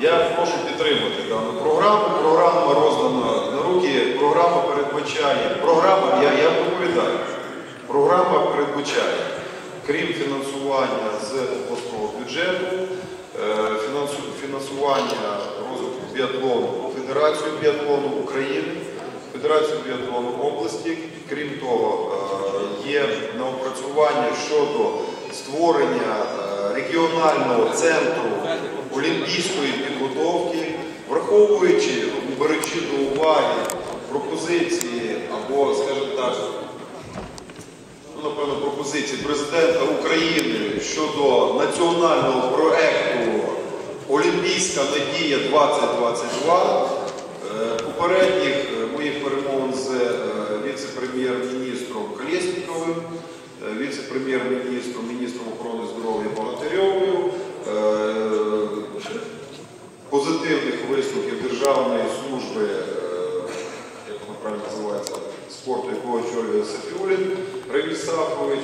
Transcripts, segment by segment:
Я прошу підтримати дану програму. Програма роздана на руки. Програма передбачає. Програма, я, я доповідаю. Програма передбачає, крім фінансування з обласного бюджету, е, фінансування розвитку біатлону Федерацію біатлону України, Федерацію біатлону області. Крім того, е, є на опрацювання щодо створення е, регіонального центру олімпійської підготовки, враховуючи, беручи до уваги пропозиції або, скажімо так, ну, напевно, пропозиції президента України щодо національного проекту Олімпійська надія 2022. Е, Попередніх е, моїх перемовин з е, віце-прем'єр-міністром Колєсніковим, віце-прем'єр-міністром, міністром охорони здоров'я Богатирьовою, Державної служби, е, як воно правильно називається, спорту, якого очолює Сафіулін Равіль Сафович.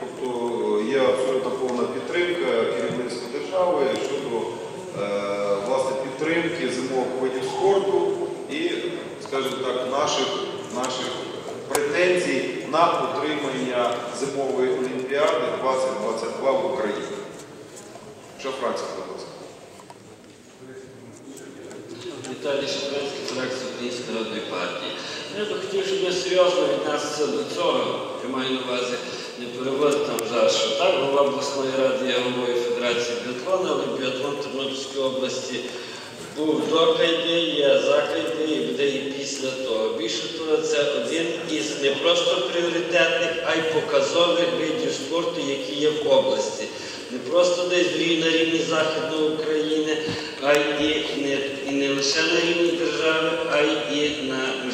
Тобто е, є абсолютно повна підтримка керівництва держави щодо е, власне підтримки зимових видів спорту і, скажімо так, наших, наших претензій на отримання зимової олімпіади 2022 в Україні. Що Франція, Віталій Шевченський, фракція Української народної партії. Я би хотів, щоб ми серйозно віднеслися до цього. Я маю на увазі не переводити там жарт, що так, голова обласної ради є головою Федерації біатлону, але біатлон Тернопільської області був до Кайди, є за Кайди і буде і після того. Більше того, це один із не просто пріоритетних, а й показових видів спорту, які є в області. Не просто десь в на рівні Західної України, а й і не, і не лише на рівні держави, а й і на